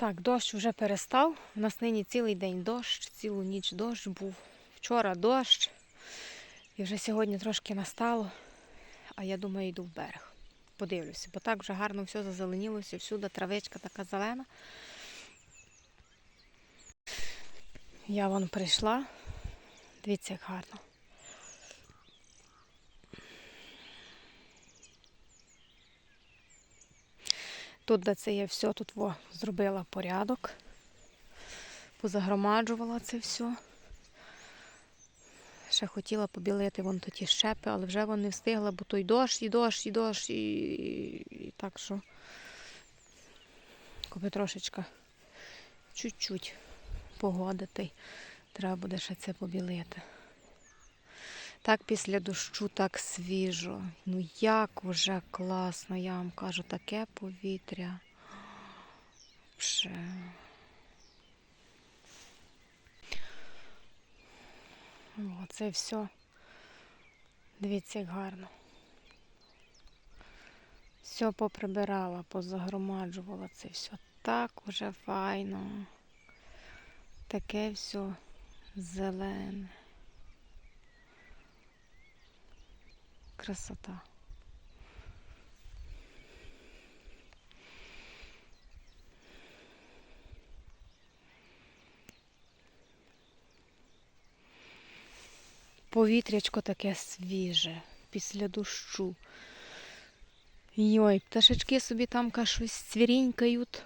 Так, дощ вже перестав. У нас нині цілий день дощ, цілу ніч дощ був. Вчора дощ. І вже сьогодні трошки настало. А я думаю, йду в берег. Подивлюся, бо так вже гарно все зазеленілося, всюди травичка така зелена. Я вон прийшла. Дивіться, як гарно. Тут, де це є все, тут во, зробила порядок. Позагромаджувала це все. Ще хотіла побілити вон ті щепи, але вже вон не встигла, бо той дощ, і дощ, і дощ, і, і так що коби трошечка чуть-чуть погодити. Треба буде ще це побілити. Так після дощу так свіжо. Ну як уже класно, я вам кажу, таке повітря. Вже. Оце все. Дивіться, як гарно. Все поприбирала, позагромаджувала це все. Так уже файно. Таке все зелене. Красота. Повітрячко таке свіже після дощу. Йой, пташечки собі там щось цвірінькають.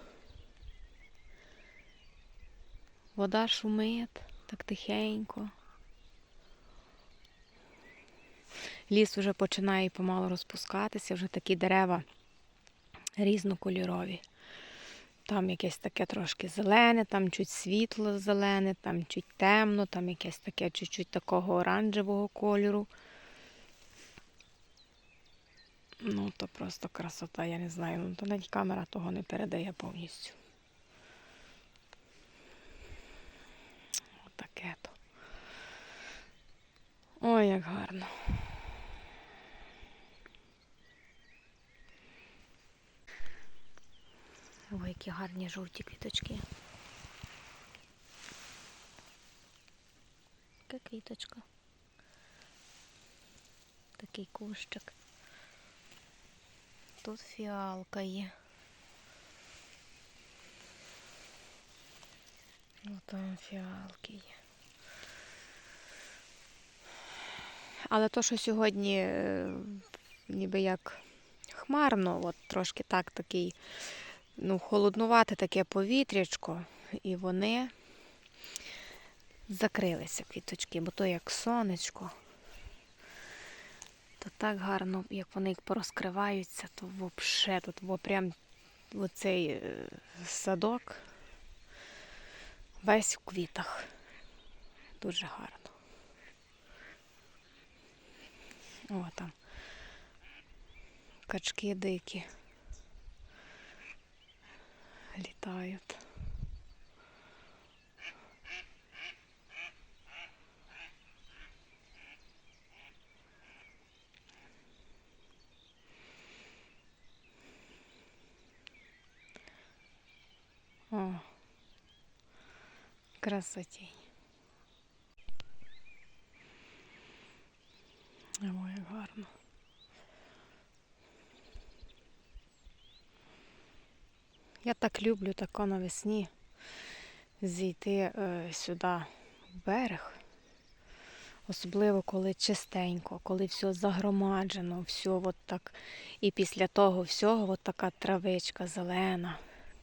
Вода шумить так тихенько. Ліс вже починає помалу розпускатися, вже такі дерева різнокольорові. Там якесь таке трошки зелене, там чуть світло зелене, там чуть темно, там якесь таке чуть-чуть такого оранжевого кольору. Ну, то просто красота, я не знаю. Ну, то навіть камера того не передає повністю. Отаке то. Ой, як гарно. Ой, які гарні жовті квіточки. Яка квіточка. Такий кущик. Тут фіалка є. Ну там фіалки є. Але то, що сьогодні е, ніби як хмарно, от трошки так такий, ну, холоднувате таке повітрячко, і вони закрилися квіточки, бо то як сонечко. То так гарно, як вони як порозкриваються, то взагалі тут во прям оцей е, садок весь в квітах. Дуже гарно. О, там качки дикі літають. О, красотень. Я так люблю тако навесні зійти е, сюди в берег. Особливо, коли чистенько, коли все загромаджено, все от так. І після того всього от така травичка зелена,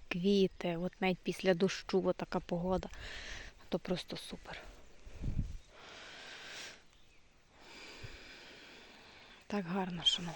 квіти, от навіть після дощу от така погода. То просто супер. Так гарно, ну.